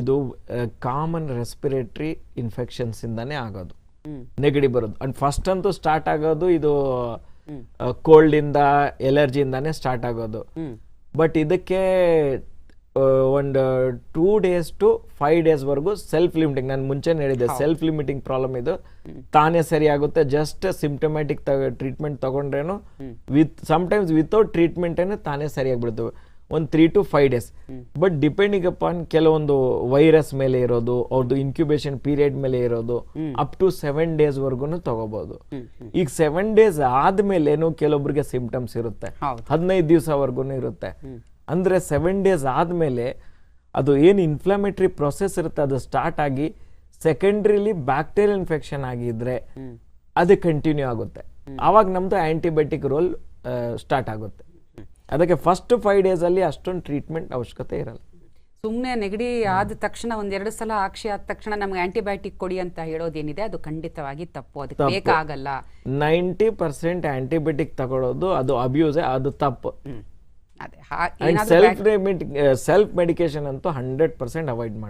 ಇದು common respiratory infections ಇಂದಾನೇ ಆಗೋದು. ನೆಗಡಿ ಬರೋದು. ಅಂಡ್ ಫಸ್ಟ್ ಅಂತೂ ಸ್ಟಾರ್ಟ್ ಆಗೋದು ಇದು ಕೋಲ್ಡ್ ಇಂದ ಎಲರ್ಜಿಯಿಂದಾನೇ ಸ್ಟಾರ್ಟ್ ಆಗೋದು. ಬಟ್ ಇದಕ್ಕೆ ಒಂದು ಟೂ ಡೇಸ್ ಟು ಫೈವ್ ಡೇಸ್ವರೆಗೂ ಸೆಲ್ಫ್ ಲಿಮಿಟಿಂಗ್ ನಾನು ಮುಂಚೆ ಹೇಳಿದ್ದೆ ಸೆಲ್ಫ್ ಲಿಮಿಟಿಂಗ್ ಪ್ರಾಬ್ಲಮ್ ಇದು. ತಾನೇ ಸರಿ ಆಗುತ್ತೆ ಜಸ್ಟ್ ಸಿಂಪ್ಟಮ್ಯಾಟಿಕ್ ಟ್ರೀಟ್ಮೆಂಟ್ ತಗೊಂಡ್ರೇನು ವಿತ್ ಸಮ್ಟೈಮ್ಸ್ ವಿತೌಟ್ ಟ್ರೀಟ್ಮೆಂಟೇನೆ ತಾನೇ ಸರಿಯಾಗ್ಬಿಡ್ತವೆ ಒಂದು three to five days but depending upon ಕೆಲವೊಂದು ವೈರಸ್ ಮೇಲೆ ಇರೋದು ಅವ್ರದ್ದು ಇನ್ಕ್ಯುಬೇಷನ್ ಪೀರಿಯಡ್ ಮೇಲೆ ಇರೋದು ಅಪ್ ಟು ಸೆವೆನ್ ಡೇಸ್ವರೆಗೂ ತಗೋಬಹುದು ಈಗ ಸೆವೆನ್ ಡೇಸ್ ಆದ್ಮೇಲೆ ಕೆಲವೊಬ್ರಿಗೆ ಸಿಂಪ್ಟಮ್ಸ್ ಇರುತ್ತೆ. ಹದಿನೈದು ಹದಿನೈದು ದಿವಸವರೆಗೂ ಇರುತ್ತೆ. ಅಂದ್ರೆ ಸೆವೆನ್ ಡೇಸ್ ಆದ್ಮೇಲೆ ಅದು ಏನು ಇನ್ಫ್ಲಮೇಟರಿ ಪ್ರೊಸೆಸ್ ಇರುತ್ತೆ ಅದು ಸ್ಟಾರ್ಟ್ ಆಗಿ ಸೆಕೆಂಡ್ರಿಲಿ ಬ್ಯಾಕ್ಟೀರಿಯಲ್ ಇನ್ಫೆಕ್ಷನ್ ಆಗಿದ್ರೆ ಅದು ಕಂಟಿನ್ಯೂ ಆಗುತ್ತೆ. ಆವಾಗ ನಮ್ದು ಆಂಟಿಬಯೋಟಿಕ್ ರೋಲ್ ಸ್ಟಾರ್ಟ್ ಆಗುತ್ತೆ. ಅದಕ್ಕೆ ಫಸ್ಟ್ ಫೈವ್ ಡೇಸ್ ಅಲ್ಲಿ ಅಷ್ಟೊಂದು ಟ್ರೀಟ್ಮೆಂಟ್ ಅವಶ್ಯಕತೆ ಇರಲ್ಲ. ಸುಮ್ಮನೆ ನೆಗಡಿ ಆದ ತಕ್ಷಣ ಒಂದೆರಡು ಸಲ ಆಕ್ಷಿ ಆದ ತಕ್ಷಣ ನಮ್ಗೆ ಆಂಟಿಬಯೋಟಿಕ್ ಕೊಡಿ ಅಂತ ಹೇಳೋದೇನಿದೆ ಅದು ಖಂಡಿತವಾಗಿ ತಪ್ಪು. ಅದಕ್ಕೆ ಬೇಕಾಗಲ್ಲ. ನೈಂಟಿ ಪರ್ಸೆಂಟ್ ಆಂಟಿಬಯೋಟಿಕ್ ತಗೊಳ್ಳೋದು ಅದು ಅಬ್ಯೂಸ್ ಅದು ತಪ್ಪು. ಅದೇ ಸೆಲ್ಫ್ ಸೆಲ್ಫ್ ಮೆಡಿಕೇಶನ್ ಅಂತೂ ಹಂಡ್ರೆಡ್ ಪರ್ಸೆಂಟ್ ಅವಾಯ್ಡ್ ಮಾಡಿ